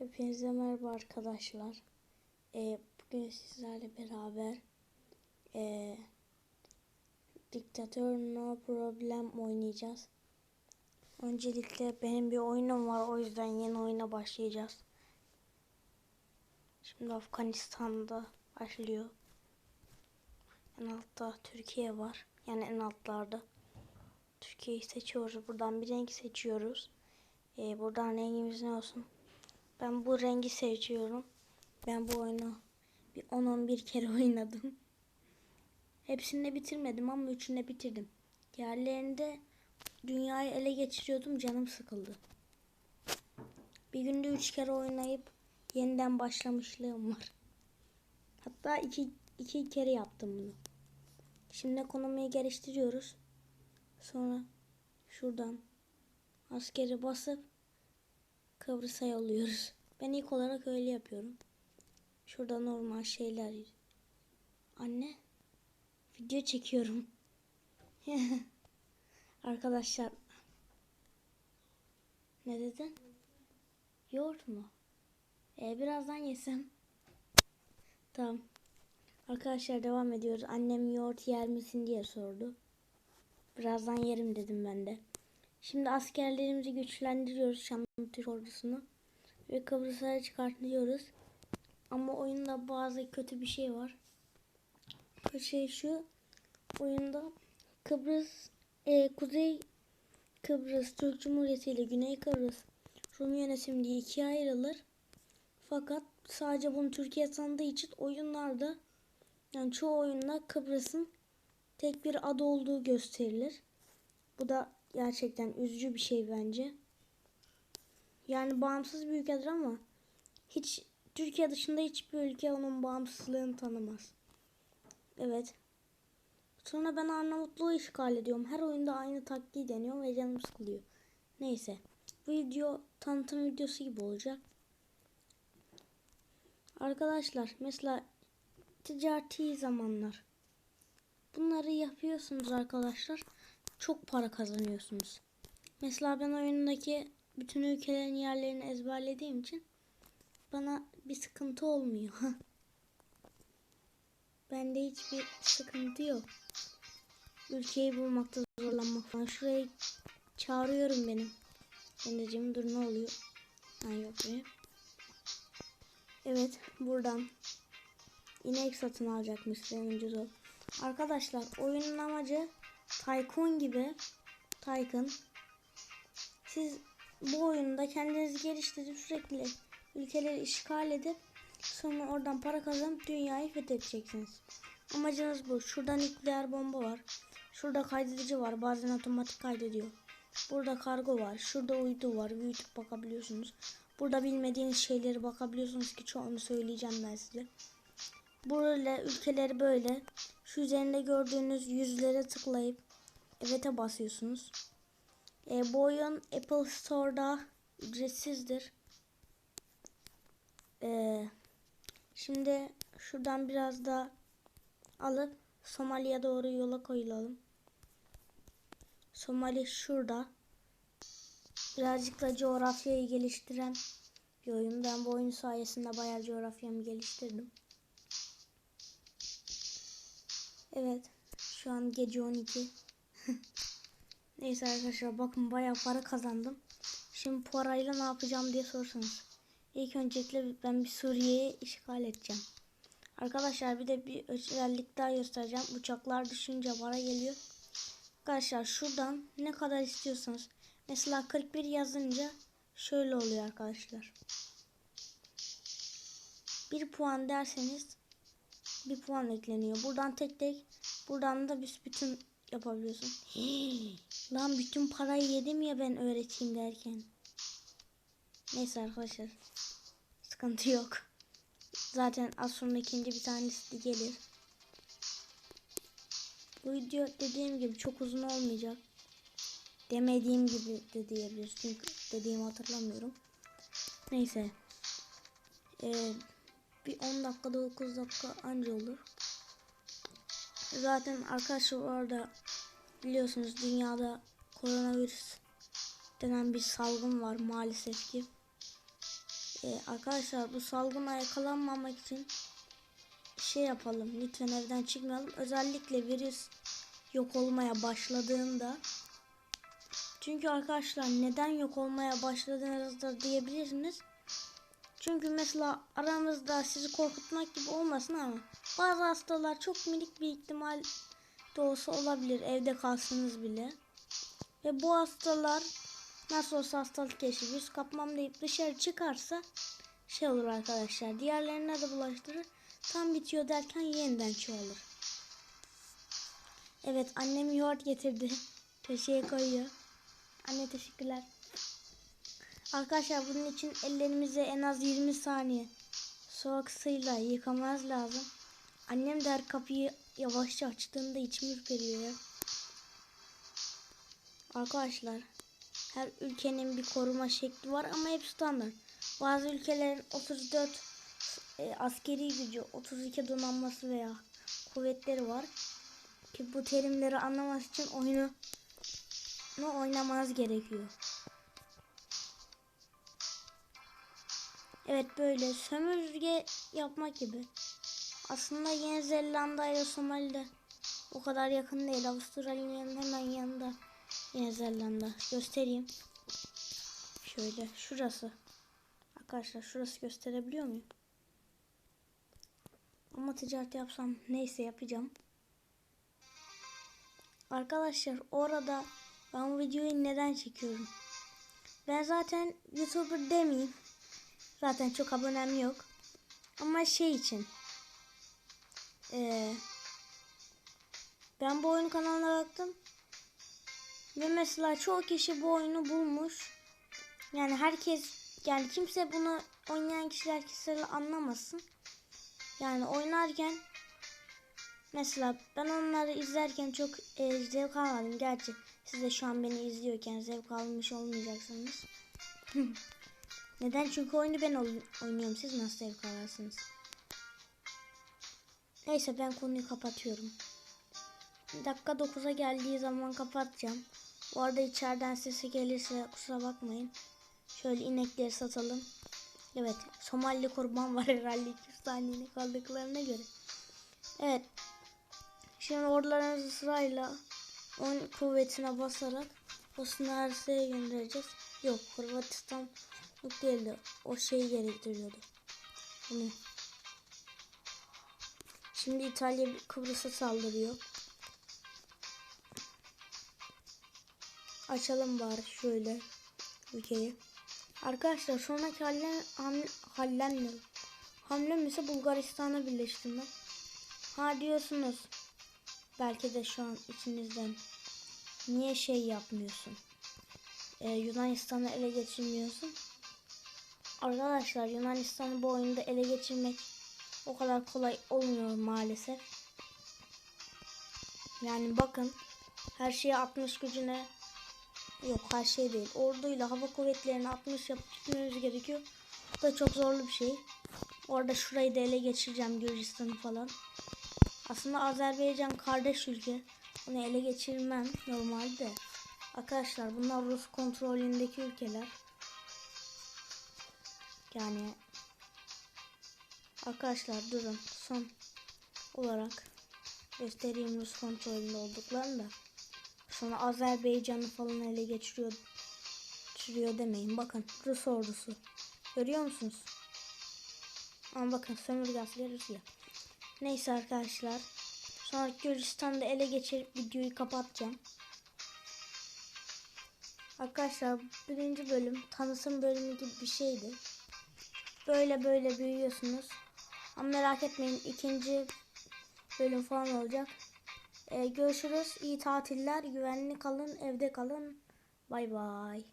Hepinize merhaba arkadaşlar. Ee, bugün sizlerle beraber ee, Diktatör No Problem oynayacağız. Öncelikle benim bir oyunum var o yüzden yeni oyuna başlayacağız. Şimdi Afganistan'da başlıyor. En altta Türkiye var. Yani en altlarda. Türkiye'yi seçiyoruz. Buradan bir renk seçiyoruz. Ee, buradan rengimiz ne olsun? Ben bu rengi seçiyorum. Ben bu oyunu bir 10-11 kere oynadım. Hepsini de bitirmedim ama üçünü de bitirdim. Diğerlerinde dünyayı ele geçiriyordum canım sıkıldı. Bir günde üç kere oynayıp yeniden başlamışlığım var. Hatta iki, iki kere yaptım bunu. Şimdi ekonomiyi geliştiriyoruz. Sonra şuradan askeri basıp Kıbrıs'a yolluyoruz. Ben ilk olarak öyle yapıyorum. Şurada normal şeyler. Anne, video çekiyorum. Arkadaşlar. Ne dedin? Yoğurt mu? Ee, birazdan yesem. Tamam. Arkadaşlar devam ediyoruz. Annem yoğurt yer misin diye sordu. Birazdan yerim dedim ben de. Şimdi askerlerimizi güçlendiriyoruz Şam ordusunu. Ve Kıbrıs'a çıkartıyoruz. Ama oyunda bazı kötü bir şey var. Kötü şey şu. Oyunda Kıbrıs, e, Kuzey Kıbrıs Türk Cumhuriyeti ile Güney Kıbrıs Rum yönetimi diye ikiye ayrılır. Fakat sadece bunu Türkiye tanıdığı için oyunlarda yani çoğu oyunda Kıbrıs'ın tek bir adı olduğu gösterilir. Bu da gerçekten üzücü bir şey bence. Yani bağımsız bir ülkedir ama hiç Türkiye dışında hiçbir ülke onun bağımsızlığını tanımaz. Evet. Sonra ben Arnavutluğu işgal ediyorum. Her oyunda aynı taktiği deniyorum ve canım sıkılıyor. Neyse. Bu video tanıtım videosu gibi olacak. Arkadaşlar mesela ticari zamanlar. Bunları yapıyorsunuz arkadaşlar. Çok para kazanıyorsunuz. Mesela ben oyundaki bütün ülkelerin yerlerini ezberlediğim için bana bir sıkıntı olmuyor. Bende hiçbir sıkıntı yok. Ülkeyi bulmakta zorlanmak falan. Şuraya çağırıyorum benim. Anneciğim dur ne oluyor? Ha yok benim. Evet buradan inek satın alacakmış en ucuz o. Arkadaşlar oyunun amacı Tycoon gibi Tycoon. Siz bu oyunda kendinizi geliştirip sürekli ülkeleri işgal edip sonra oradan para kazanıp dünyayı fethedeceksiniz. Amacınız bu. Şurada nükleer bomba var. Şurada kaydedici var. Bazen otomatik kaydediyor. Burada kargo var. Şurada uydu var. Büyütüp bakabiliyorsunuz. Burada bilmediğiniz şeyleri bakabiliyorsunuz ki çoğunu söyleyeceğim ben size. Böyle ülkeleri böyle şu üzerinde gördüğünüz yüzlere tıklayıp evet'e basıyorsunuz. E, bu oyun Apple Store'da ücretsizdir. E, şimdi şuradan biraz da alıp Somali'ye doğru yola koyulalım. Somali şurada. Birazcık da coğrafyayı geliştiren bir oyun. Ben bu oyun sayesinde bayağı coğrafyamı geliştirdim. Evet. Şu an gece 12. Neyse arkadaşlar bakın bayağı para kazandım. Şimdi parayla ne yapacağım diye sorsanız. İlk öncelikle ben bir Suriye'yi işgal edeceğim. Arkadaşlar bir de bir özellik daha göstereceğim. Uçaklar düşünce para geliyor. Arkadaşlar şuradan ne kadar istiyorsanız. Mesela 41 yazınca şöyle oluyor arkadaşlar. Bir puan derseniz bir puan ekleniyor. Buradan tek tek buradan da bütün yapabiliyorsun. Hii, lan bütün parayı yedim ya ben öğreteyim derken. Neyse arkadaşlar. Sıkıntı yok. Zaten az sonra ikinci bir tanesi de gelir. Bu video dediğim gibi çok uzun olmayacak. Demediğim gibi de diyebiliriz. Çünkü dediğimi hatırlamıyorum. Neyse. Ee, bir 10 dakika 9 dakika anca olur. Zaten arkadaşlar orada biliyorsunuz dünyada koronavirüs denen bir salgın var maalesef ki. Ee, arkadaşlar bu salgına yakalanmamak için şey yapalım. Lütfen evden çıkmayalım. Özellikle virüs yok olmaya başladığında çünkü arkadaşlar neden yok olmaya başladığınızda diyebilirsiniz. Çünkü mesela aramızda sizi korkutmak gibi olmasın ama bazı hastalar çok minik bir ihtimal de olsa olabilir evde kalsınız bile. Ve bu hastalar nasıl olsa hastalık geçirir. Virüs kapmam deyip dışarı çıkarsa şey olur arkadaşlar. Diğerlerine de bulaştırır. Tam bitiyor derken yeniden çoğalır. Evet annem yoğurt getirdi. Köşeye koyuyor. Anne teşekkürler. Arkadaşlar bunun için ellerimizi en az 20 saniye soğuk suyla yıkamamız lazım. Annem de her kapıyı yavaşça açtığında içim ürperiyor ya. Arkadaşlar her ülkenin bir koruma şekli var ama hep standart. Bazı ülkelerin 34 e, askeri gücü, 32 donanması veya kuvvetleri var. Ki bu terimleri anlaması için oyunu oynamanız gerekiyor. Evet böyle sömürge yapmak gibi. Aslında Yeni Zelanda ile Somali'de o kadar yakın değil. Avustralya'nın hemen yanında Yeni Zelanda. Göstereyim. Şöyle şurası. Arkadaşlar şurası gösterebiliyor muyum? Ama ticaret yapsam neyse yapacağım. Arkadaşlar orada ben bu videoyu neden çekiyorum? Ben zaten YouTuber demeyeyim. Zaten çok abonem yok. Ama şey için. Ee, ben bu oyun kanalına baktım. Ve mesela çoğu kişi bu oyunu bulmuş. Yani herkes yani kimse bunu oynayan kişiler kişileri anlamasın. Yani oynarken mesela ben onları izlerken çok e, zevk almadım. Gerçi siz de şu an beni izliyorken zevk almış olmayacaksınız. Neden? Çünkü oyunu ben oynuyorum. Siz nasıl zevk alırsınız? Neyse ben konuyu kapatıyorum. Dakika 9'a geldiği zaman kapatacağım. Bu arada içeriden sesi gelirse kusura bakmayın. Şöyle inekleri satalım. Evet Somali kurban var herhalde 200 saniyenin kaldıklarına göre. Evet. Şimdi ordularınızı sırayla 10 kuvvetine basarak Bosna Hersek'e göndereceğiz. Yok Hırvatistan yok değildi. O şeyi gerektiriyordu. Bunu. Şimdi İtalya Kıbrıs'a saldırıyor. Açalım bari şöyle ülkeyi. Arkadaşlar sonraki hamle, hamle, hamle, hamlem ise Bulgaristan'a birleştirmek. Ha diyorsunuz. Belki de şu an içinizden. Niye şey yapmıyorsun? Ee, Yunanistan'ı ele geçirmiyorsun. Arkadaşlar Yunanistan'ı bu oyunda ele geçirmek o kadar kolay olmuyor maalesef. Yani bakın her şeye 60 gücüne yok her şey değil. Orduyla hava kuvvetlerini 60 yapıp gerekiyor. Bu da çok zorlu bir şey. Orada şurayı da ele geçireceğim Gürcistan'ı falan. Aslında Azerbaycan kardeş ülke. Onu ele geçirmem normalde. Arkadaşlar bunlar Rus kontrolündeki ülkeler. Yani arkadaşlar durun son olarak göstereyim Rus kontrolünde olduklarını da. Sonra Azerbaycan'ı falan ele geçiriyor. Geçiriyor demeyin. Bakın Rus ordusu. Görüyor musunuz? Ama bakın sömürge askeri Rusya. Neyse arkadaşlar. Sonra Gürcistan'da ele geçirip videoyu kapatacağım. Arkadaşlar birinci bölüm tanısım bölümü gibi bir şeydi. Böyle böyle büyüyorsunuz. Ama merak etmeyin ikinci bölüm falan olacak. Ee, görüşürüz. İyi tatiller. Güvenli kalın. Evde kalın. Bay bay.